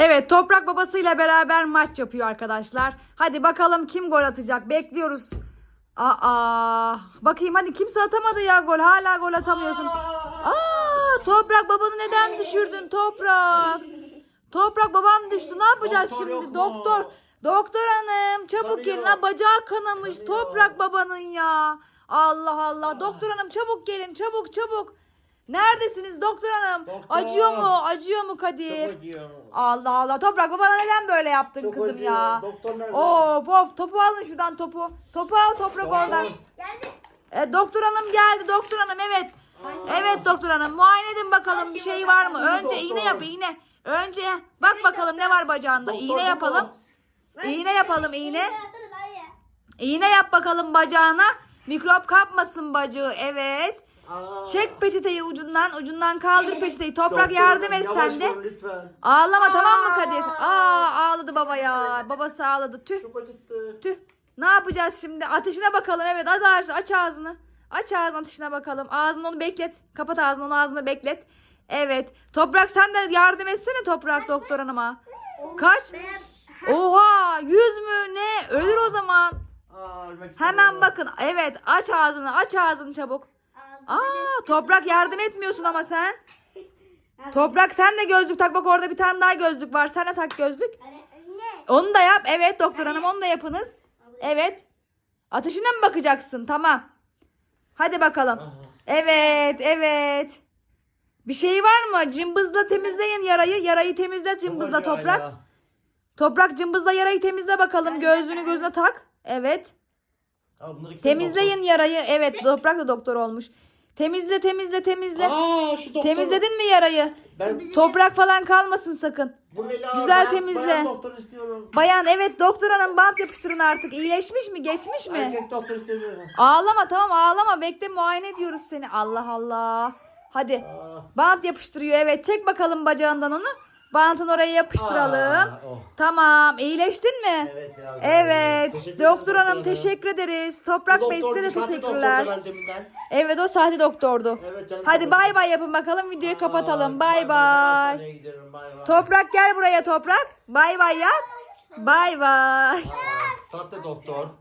Evet Toprak babasıyla beraber maç yapıyor arkadaşlar. Hadi bakalım kim gol atacak bekliyoruz. Aa, bakayım hadi kimse atamadı ya gol. Hala gol atamıyorsunuz. Aa, Toprak babanı neden düşürdün Toprak? Toprak baban düştü. Ne yapacağız Doktor yok şimdi? Doktor. Doktor hanım çabuk gelin. Ha, bacağı kanamış. Kanıyor. Toprak babanın ya. Allah Allah. Doktor hanım çabuk gelin. Çabuk çabuk. Neredesiniz doktor hanım? Doktor. Acıyor mu? Acıyor mu Kadir? Çok acıyor. Allah Allah. Toprak babana neden böyle yaptın Çok kızım acıyor. ya? Doktor nerede? Of of topu alın şuradan topu. Topu al toprak Doktor. oradan. Geldi. E, doktor hanım geldi doktor hanım evet. Evet doktor hanım muayene edin bakalım bir şey var mı? Önce Doktor. iğne yap iğne. Önce bak bakalım ne var bacağında. Doktor İğne bu yapalım. İğne yapalım iğne. İğne yap bakalım bacağına. Mikrop kapmasın bacağı. Evet. Aa. Çek peçeteyi ucundan. Ucundan kaldır peçeteyi. Toprak Doktor, yardım et yavaş sen de. vur lütfen. Ağlama tamam mı. Kadir? Aa ağladı baba ya. Babası ağladı. Tüh. Çok acıttı. Tüh. Ne yapacağız şimdi? Ateşine bakalım. Evet aç ağzını. Aç ağzını. Aç ağzını ateşine bakalım. Ağzını onu beklet. Kapat ağzını onu ağzını beklet. Evet. Toprak sen de yardım etsene Toprak doktor hanıma. Kaç? Oha 100 mü ne? Ölür o zaman. Aa, ölmek Hemen bakın. Evet aç ağzını aç ağzını çabuk. Ağzına Aa Toprak yardım etmiyorsun ama sen. Toprak sen de gözlük tak. Bak orada bir tane daha gözlük var. Sen de tak gözlük. Onu da yap. Evet doktor hanım onu da yapınız. Evet. Ateşine mi bakacaksın? Tamam. Hadi bakalım. Evet, evet. Bir şey var mı? Cımbızla temizleyin yarayı. Yarayı temizle cımbızla toprak. Toprak cımbızla yarayı temizle bakalım. Gözünü gözüne tak. Evet. Temizleyin yarayı. Evet, toprak da doktor olmuş. Temizle, temizle, temizle. Aa şu doktor. Temizledin mi yarayı? Ben Toprak falan kalmasın sakın. bu ne la? Güzel Ben- temizle. Bayan doktor istiyorum. Bayan evet doktor hanım bant yapıştırın artık. İyileşmiş mi? Geçmiş mi? Erkek doktor istemiyorum. Ağlama tamam ağlama. Bekle muayene ediyoruz seni. Allah Allah. Hadi. Aa. Bant yapıştırıyor evet. Çek bakalım bacağından onu. Bantın oraya yapıştıralım. Aa, oh. Tamam. iyileştin mi? Evet biraz Evet. Teşekkür Doktor ederim hanım teşekkür ederiz. Toprak Bu Bey doktor size de bir sahte teşekkürler. deminden. Evet o sahte doktordu. Evet canım. Hadi bay bay yapın bakalım. Videoyu Aa, kapatalım. bay Bay Ben bay. hastaneye gidiyorum, bay bay. Toprak gel buraya Toprak. Bay bay yap. Bay bay. Aa, Sahte doktor.